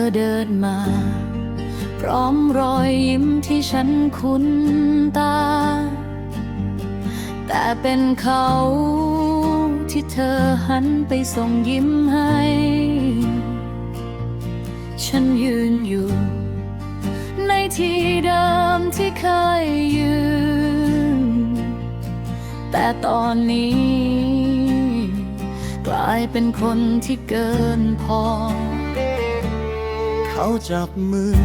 อเดินมา พร้อมรอยยิ้มที่ฉันคุ้นตา แต่เป็นเขาที่เธอหันไปส่งยิ้มให้ ฉันยืนอยู่ ในที่เดิมที่เคยยืน แต่ตอนนี้ กลายเป็นคนที่เกินพอ เขาจับมือ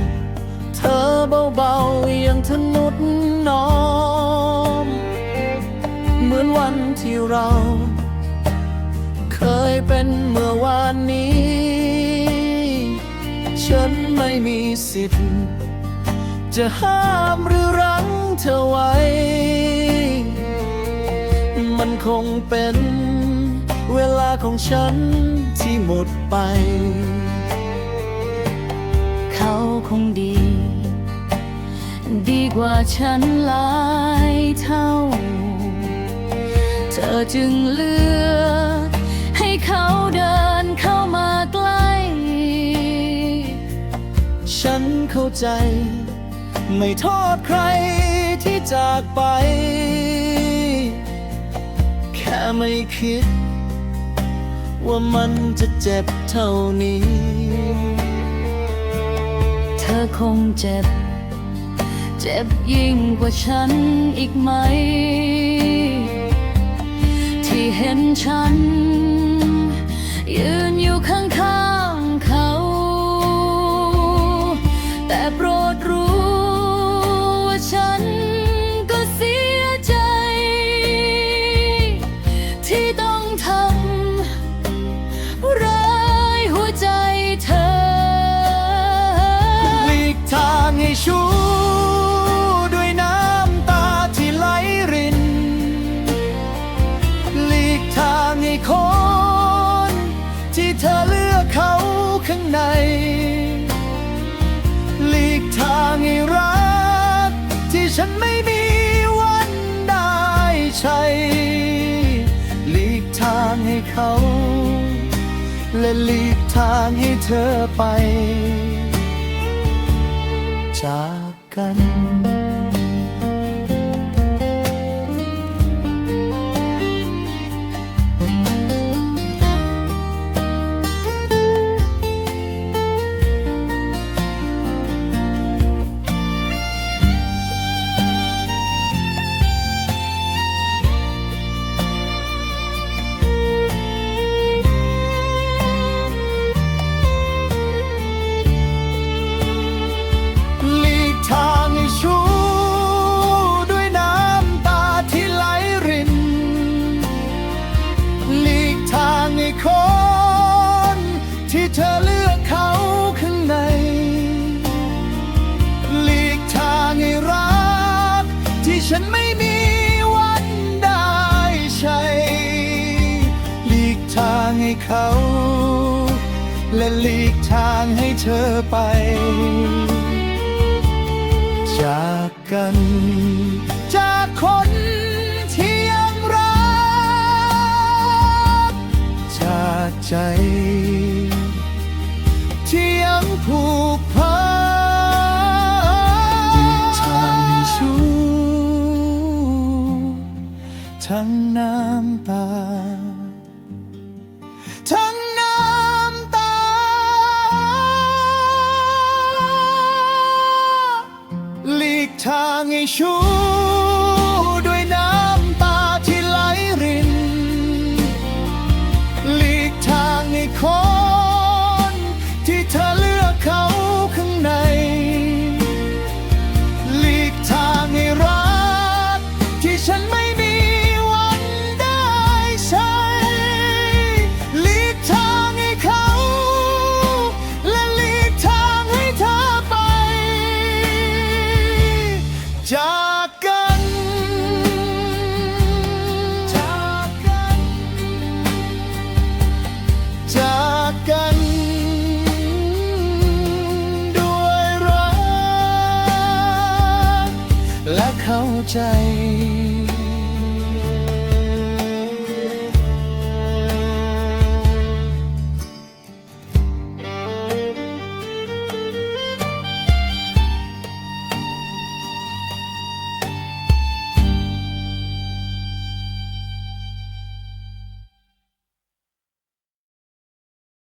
เธอเบาๆอย่างทนุดน้อม เหมือนวันที่เรา เคยเป็นเมื่อวานนี้ ฉันไม่มีสิทธิ์ จะห้ามหรือรั้งเธอไว้ มันคงเป็นเวลาของฉันที่หมดไป เขาคงดี ดีกว่าฉันหลายเท่า เธอจึงเลือกให้เขาเดินเข้ามาใกล้ ฉันเข้าใจ ไม่โทษใครที่จากไป แค่ไม่คิด ว่ามันจะเจ็บเท่านี้ อคงเจ็บ เจ็บยิ่งกว่าฉันอีกไหม ที่เห็นฉันางให้เธอไป จากกัน ฉันไม่มีวันได้ใช้หลีกทางให้เขา และหลีกทางให้เธอไป จากกัน จากคน ทั้งน้ำตา ทั้งน้ำตา หลีกทางให้ชู จากกัน ด้วยรัก และเข้าใจ